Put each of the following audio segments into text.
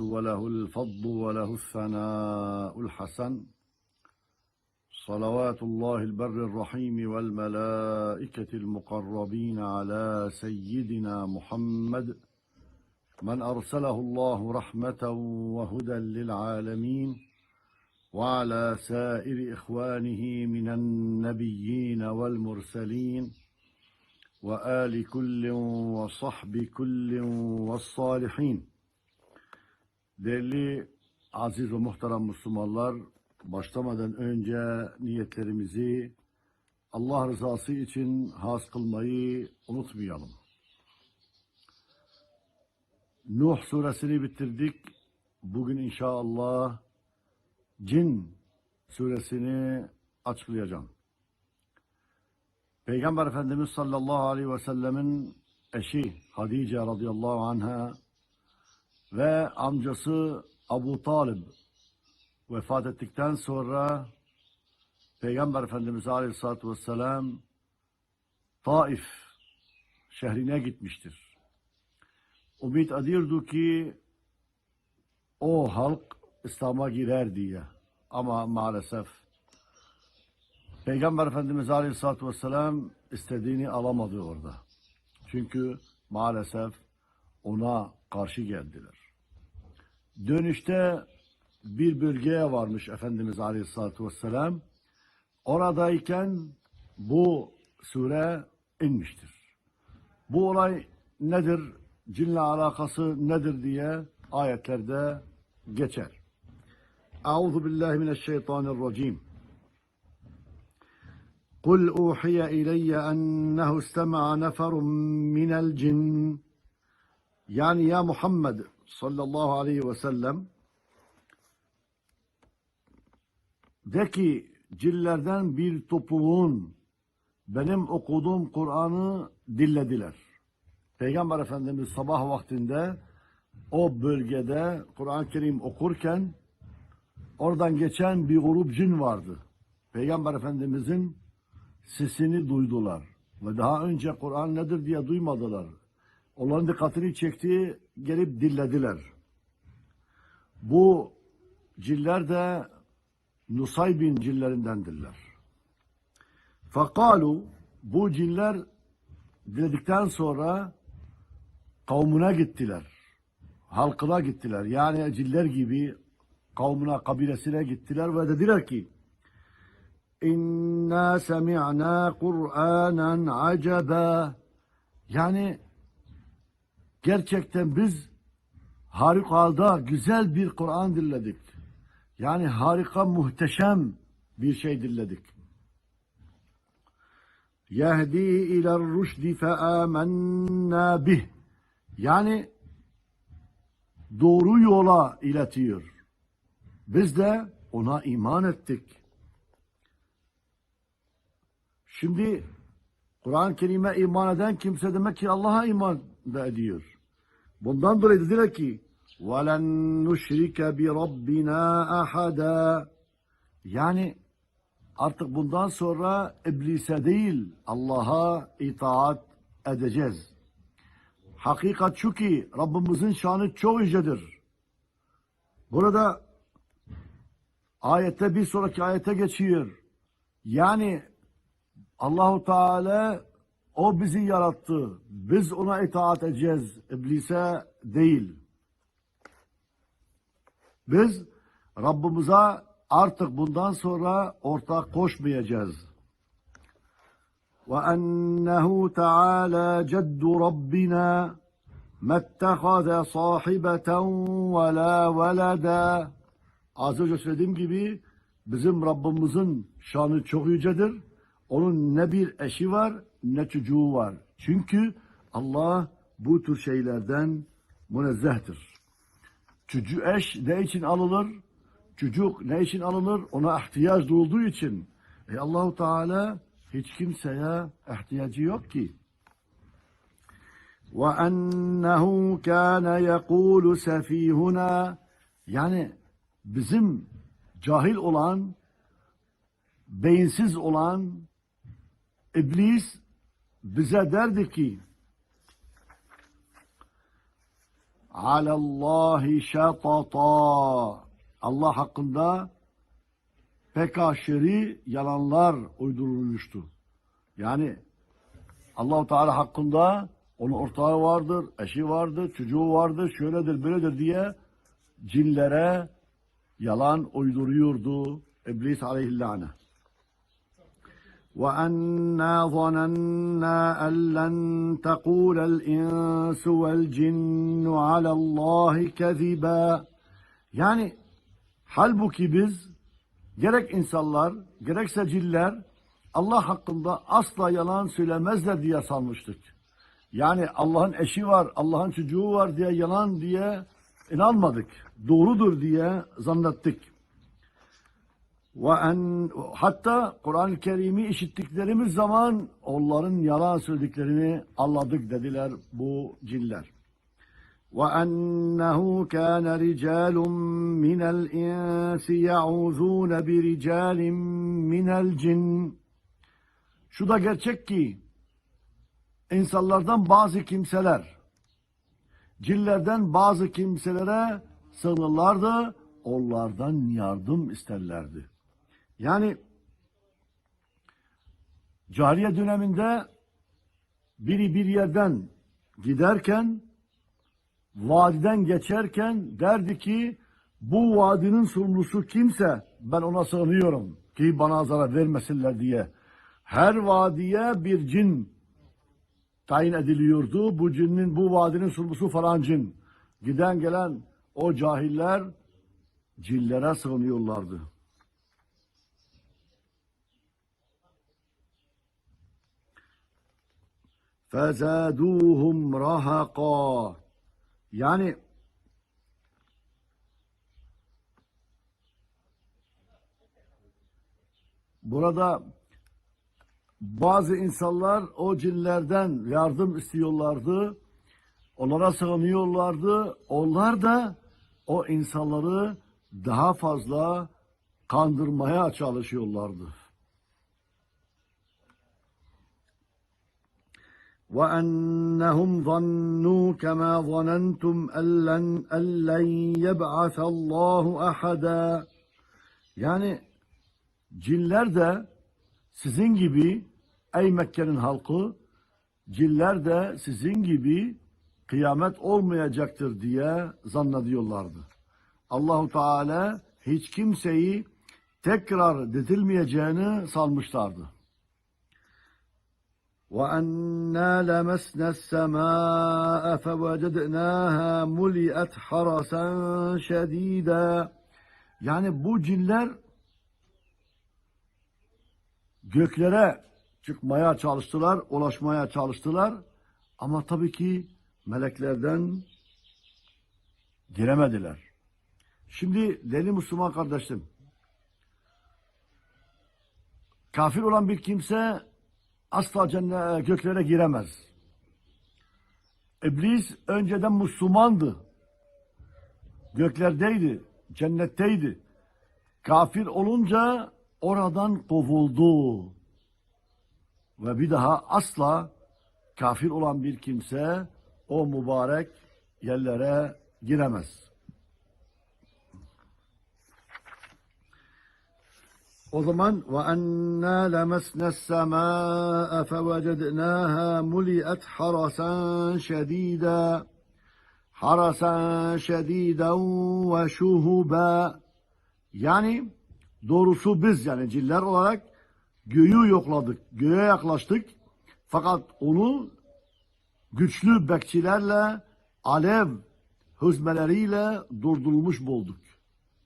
وله الفضل وله الثناء الحسن. صلوات الله البر الرحيم والملائكة المقربين على سيدنا محمد. من أرسله الله رحمة وهدى للعالمين. وعلى سائر إخوانه من النبيين والمرسلين. وآل كل وصحب كل والصالحين. Değerli aziz ve muhterem Müslümanlar, başlamadan önce niyetlerimizi Allah rızası için has kılmayı unutmayalım. Nuh suresini bitirdik. Bugün inşallah Cin suresini açıklayacağım. Peygamber Efendimiz sallallahu aleyhi ve sellemin eşi Hadice radıyallahu anha ve amcası Abu Talib vefat ettikten sonra Peygamber Efendimiz aleyhissalatü vesselam Taif şehrine gitmiştir. Umid ediyordu ki o halk İslam'a girer diye. Ama maalesef Peygamber Efendimiz Aleyhisselatü Vesselam istediğini alamadı orada. Çünkü maalesef ona karşı geldiler. Dönüşte bir bölgeye varmış Efendimiz Aleyhisselatü Vesselam. Oradayken bu sure inmiştir. Bu olay nedir, cinle alakası nedir diye ayetlerde geçer. Euzu billahi mineşşeytanirracim. قل أوحي إلي أنه استمع نفر من الجن yani ya Muhammed sallallahu aleyhi ve sellem de ki cillerden bir topluluğun benim okuduğum Kur'an'ı dinlediler. Peygamber Efendimiz sabah vaktinde o bölgede Kur'an-ı Kerim okurken oradan geçen bir grup cin vardı. Peygamber Efendimizin sesini duydular. Ve daha önce Kur'an nedir diye duymadılar. Onların dikkatini çekti, gelip dillediler. Bu ciller de Nusaybin cillerindendirler. Fakalu bu ciller diledikten sonra kavmuna gittiler. Halkına gittiler. Yani ciller gibi kavmuna, kabilesine gittiler ve dediler ki İnna semi'na Kur'anen acaba yani gerçekten biz harikulade güzel bir Kur'an dinledik. Yani harika, muhteşem bir şey dinledik. Yehdi iler rüşdi fe amennâ bih. Yani doğru yola iletiyor. Biz de ona iman ettik. Şimdi Kur'an-ı Kerim'e iman eden kimse demek ki Allah'a iman da ediyor. Bundan dolayı dediler ki وَلَنْ نُشْرِكَ بِرَبِّنَا أَحَدًا Yani artık bundan sonra iblise değil Allah'a itaat edeceğiz. Hakikat şu ki Rabbimizin şanı çok yücedir. Burada ayette bir sonraki ayete geçiyor. Yani Allahu Teala o bizi yarattı. Biz ona itaat edeceğiz. İblise değil. Biz Rabbimize artık bundan sonra ortak koşmayacağız. وأنه تعالى جد ربنا ما اتخذ صاحبة ولا ولدا Az önce söylediğim gibi bizim Rabbimizin şanı çok yücedir. Onun ne bir eşi var ne çocuğu var. Çünkü Allah bu tür şeylerden münezzehtir. Çocuğu eş ne için alınır? Çocuk ne için alınır? Ona ihtiyaç duyulduğu için. E Allahu Teala hiç kimseye ihtiyacı yok ki. وَأَنَّهُ كَانَ يَقُولُ سَف۪يهُنَا Yani bizim cahil olan, beyinsiz olan iblis bize derdi ki alallahi şatata. Allah hakkında pek aşırı yalanlar uydurulmuştu. Yani Allahu Teala hakkında onun ortağı vardır, eşi vardır, çocuğu vardır, şöyledir, böyledir diye cinlere yalan uyduruyordu İblis aleyhillâne. وَأَنَّا ظَنَنَّا أَن لَّن تَقُولَ الْإِنسُ وَالْجِنُّ عَلَى اللّٰهِ كَذِبًا Yani halbuki biz gerek insanlar gerekse ciller Allah hakkında asla yalan söylemezler diye sanmıştık. Yani Allah'ın eşi var, Allah'ın çocuğu var diye yalan diye inanmadık. Doğrudur diye zannettik. Ve en, hatta Kur'an-ı Kerim'i işittiklerimiz zaman onların yalan söylediklerini anladık dediler bu cinler. وأنه كان رجال من الإنس يعوذون برجال من الجن Şu da gerçek ki insanlardan bazı kimseler cinlerden bazı kimselere sığınırlardı onlardan yardım isterlerdi. Yani cahiliye döneminde biri bir yerden giderken vadiden geçerken derdi ki bu vadinin sorumlusu kimse ben ona sığınıyorum ki bana zarar vermesinler diye. Her vadiye bir cin tayin ediliyordu. Bu cinin bu vadinin sorumlusu falan cin. Giden gelen o cahiller cinlere sığınıyorlardı. fezaduhum rahaqa. Yani burada bazı insanlar o cinlerden yardım istiyorlardı. Onlara sığınıyorlardı. Onlar da o insanları daha fazla kandırmaya çalışıyorlardı. وأنهم ظنوا كما ظننتم أن لن, أن لن يبعث الله أحدا Yani cinler de sizin gibi ey Mekke'nin halkı cinler de sizin gibi kıyamet olmayacaktır diye zannediyorlardı. Allahu Teala hiç kimseyi tekrar dirilmeyeceğini sanmışlardı. وَأَنَّا لَمَسْنَا السَّمَاءَ فَوَجَدْنَاهَا مُلِئَتْ حَرَسًا شَد۪يدًا Yani bu cinler göklere çıkmaya çalıştılar, ulaşmaya çalıştılar. Ama tabii ki meleklerden giremediler. Şimdi deli Müslüman kardeşim, kafir olan bir kimse asla cennet, göklere giremez. İblis önceden Müslümandı. Göklerdeydi, cennetteydi. Kafir olunca oradan kovuldu. Ve bir daha asla kafir olan bir kimse o mübarek yerlere giremez. O zaman ve enna lemesna semaa fevecednaha muliat harasan şedida harasan şediden ve şuhuba yani doğrusu biz yani ciller olarak göğü yokladık, göğe yaklaştık fakat onu güçlü bekçilerle alev hızmeleriyle durdurulmuş bulduk.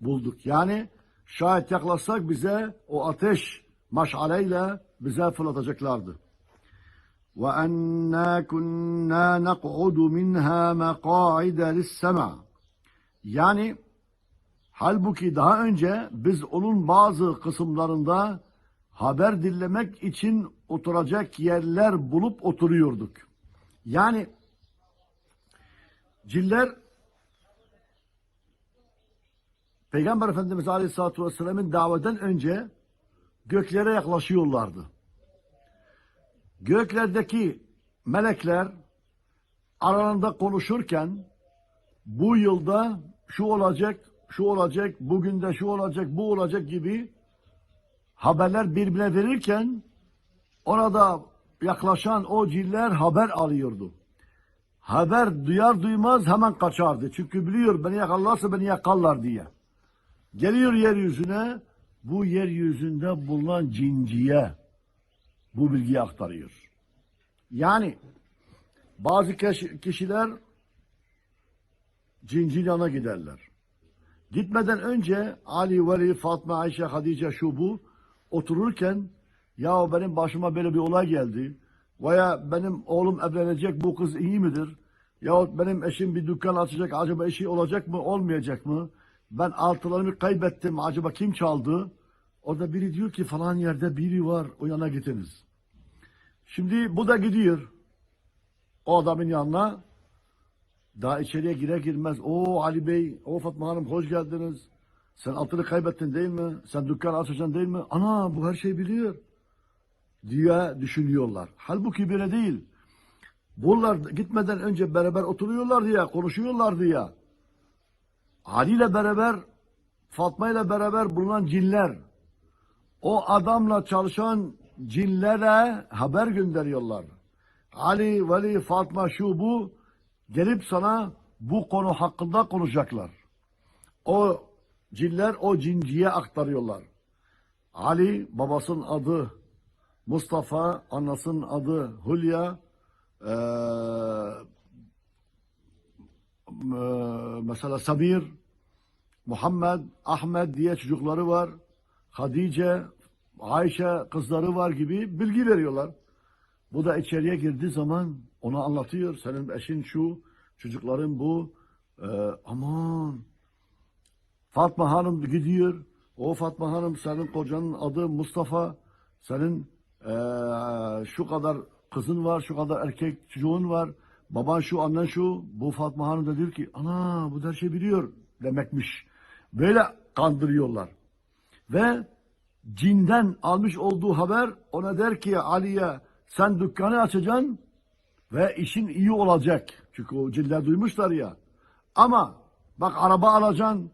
Bulduk. Yani Şayet yaklaşsak bize o ateş maşaleyle bize fırlatacaklardı. وَاَنَّا كُنَّا نَقْعُدُ مِنْهَا مَقَاعِدَ لِلسَّمَعِ Yani halbuki daha önce biz onun bazı kısımlarında haber dinlemek için oturacak yerler bulup oturuyorduk. Yani ciller Peygamber Efendimiz Aleyhisselatü Vesselam'ın daveden önce göklere yaklaşıyorlardı. Göklerdeki melekler aralarında konuşurken bu yılda şu olacak, şu olacak, bugün de şu olacak, bu olacak gibi haberler birbirine verirken orada yaklaşan o ciller haber alıyordu. Haber duyar duymaz hemen kaçardı. Çünkü biliyor beni yakalarsa beni yakarlar diye. Geliyor yeryüzüne bu yeryüzünde bulunan cinciye bu bilgiyi aktarıyor. Yani bazı kişiler cincin yanına giderler. Gitmeden önce Ali, Veli, Fatma, Ayşe, Hadice şu bu otururken ya benim başıma böyle bir olay geldi veya benim oğlum evlenecek bu kız iyi midir? Yahut benim eşim bir dükkan açacak acaba eşi olacak mı olmayacak mı? Ben altılarımı kaybettim acaba kim çaldı? Orada biri diyor ki falan yerde biri var o yana gidiniz. Şimdi bu da gidiyor o adamın yanına daha içeriye girer girmez. O Ali Bey, o Fatma Hanım hoş geldiniz. Sen altını kaybettin değil mi? Sen dükkan açacaksın değil mi? Ana bu her şeyi biliyor. Diye düşünüyorlar. Halbuki böyle değil. Bunlar gitmeden önce beraber oturuyorlar diye, konuşuyorlar diye. Ali ile beraber, Fatma ile beraber bulunan cinler, o adamla çalışan cinlere haber gönderiyorlar. Ali, Veli, Fatma şu bu gelip sana bu konu hakkında konuşacaklar. O cinler o cinciye aktarıyorlar. Ali babasının adı Mustafa, anasının adı Hülya, eee, mesela Sabir, Muhammed, Ahmet diye çocukları var. Hadice, Ayşe kızları var gibi bilgi veriyorlar. Bu da içeriye girdiği zaman ona anlatıyor. Senin eşin şu, çocukların bu. Ee, aman. Fatma Hanım gidiyor. O Fatma Hanım senin kocanın adı Mustafa. Senin ee, şu kadar kızın var, şu kadar erkek çocuğun var. Baban şu, annen şu. Bu Fatma Hanım da diyor ki, ana bu her şey biliyor demekmiş. Böyle kandırıyorlar. Ve cinden almış olduğu haber ona der ki Ali'ye sen dükkanı açacaksın ve işin iyi olacak. Çünkü o ciller duymuşlar ya. Ama bak araba alacaksın.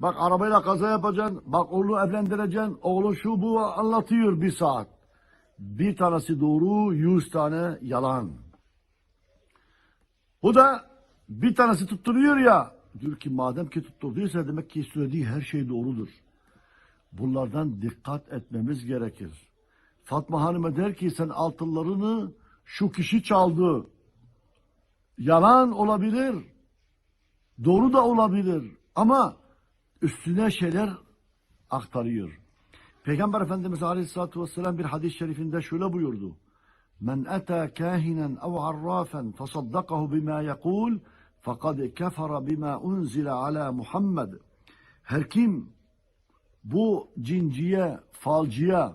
Bak arabayla kaza yapacaksın. Bak oğlunu evlendireceksin. Oğlun şu bu anlatıyor bir saat. Bir tanesi doğru, yüz tane yalan. Bu da bir tanesi tutturuyor ya. Diyor ki madem ki tutturduysa demek ki söylediği her şey doğrudur. Bunlardan dikkat etmemiz gerekir. Fatma Hanım'a der ki sen altınlarını şu kişi çaldı. Yalan olabilir. Doğru da olabilir. Ama üstüne şeyler aktarıyor. Peygamber Efendimiz Aleyhisselatü Vesselam bir hadis-i şerifinde şöyle buyurdu. Men ata kahinen ev arrafen fesaddakahu bima yekul fakad kefara bima unzile ala Muhammed. Her kim bu cinciye, falcıya,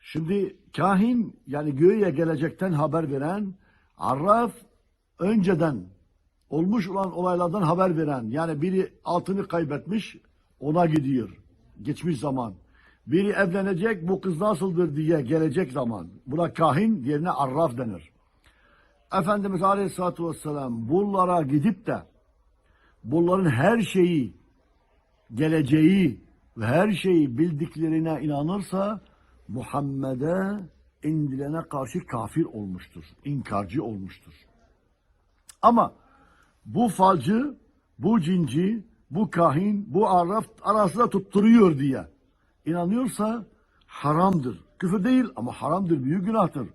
şimdi kahin yani göğe gelecekten haber veren, arraf önceden olmuş olan olaylardan haber veren, yani biri altını kaybetmiş ona gidiyor, geçmiş zaman. Biri evlenecek bu kız nasıldır diye gelecek zaman. Buna kahin, diğerine arraf denir. Efendimiz Aleyhisselatü Vesselam bunlara gidip de bunların her şeyi geleceği ve her şeyi bildiklerine inanırsa Muhammed'e indilene karşı kafir olmuştur, inkarcı olmuştur. Ama bu falcı, bu cinci, bu kahin, bu arraf arasında tutturuyor diye inanıyorsa haramdır. Küfür değil ama haramdır, büyük günahtır.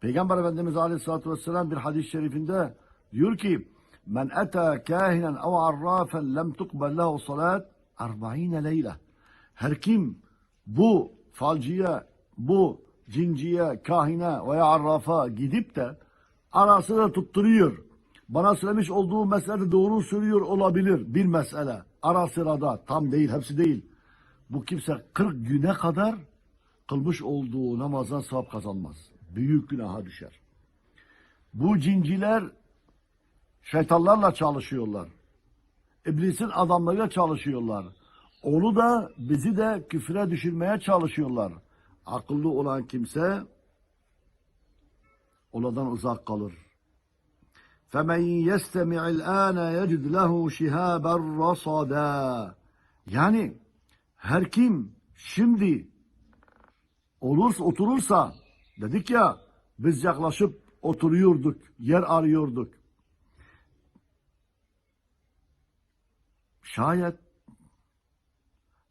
Peygamber Efendimiz Aleyhisselatü Vesselam bir hadis-i şerifinde diyor ki Men eta kahinen ev arrafen lem tukbel lehu salat arba'ine leyle. Her kim bu falcıya, bu cinciye, kahine veya arrafa gidip de arasını tutturuyor. Bana söylemiş olduğu meselede doğru söylüyor olabilir bir mesele. Ara sırada tam değil, hepsi değil. Bu kimse 40 güne kadar kılmış olduğu namazdan sevap kazanmaz. Büyük günaha düşer. Bu cinciler şeytanlarla çalışıyorlar. İblisin adamlarıyla çalışıyorlar. Onu da bizi de küfre düşürmeye çalışıyorlar. Akıllı olan kimse onlardan uzak kalır. فَمَنْ يَسْتَمِعِ الْآنَ يَجِدْ لَهُ شِهَابًا رَصَدًا Yani her kim şimdi olursa oturursa dedik ya biz yaklaşıp oturuyorduk, yer arıyorduk. Şayet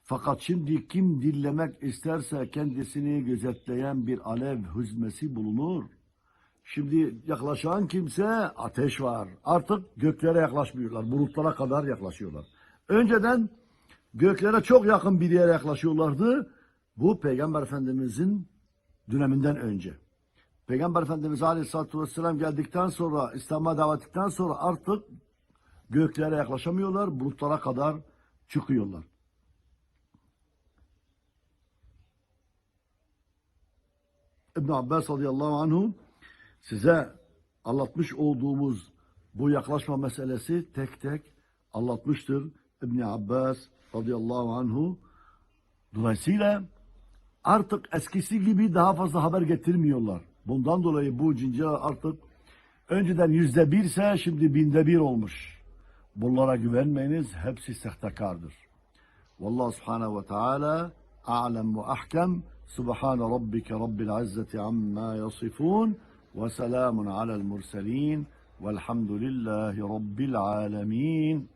fakat şimdi kim dinlemek isterse kendisini gözetleyen bir alev hüzmesi bulunur. Şimdi yaklaşan kimse ateş var. Artık göklere yaklaşmıyorlar. Bulutlara kadar yaklaşıyorlar. Önceden göklere çok yakın bir yere yaklaşıyorlardı. Bu Peygamber Efendimizin döneminden önce. Peygamber Efendimiz Aleyhisselatü Vesselam geldikten sonra, İslam'a davet ettikten sonra artık göklere yaklaşamıyorlar. Bulutlara kadar çıkıyorlar. İbn Abbas radıyallahu anhu size anlatmış olduğumuz bu yaklaşma meselesi tek tek anlatmıştır İbn Abbas radıyallahu anhu. Dolayısıyla artık eskisi gibi daha fazla haber getirmiyorlar. Bundan dolayı bu cinciler artık önceden yüzde birse şimdi binde bir olmuş. Bunlara güvenmeyiniz. Hepsi sahtekardır. Vallahu subhanehu ve teala a'lem ve ahkem. Subhane rabbike rabbil izzeti amma yasifun. Ve selamun alel murselin. Velhamdülillahi rabbil alemin.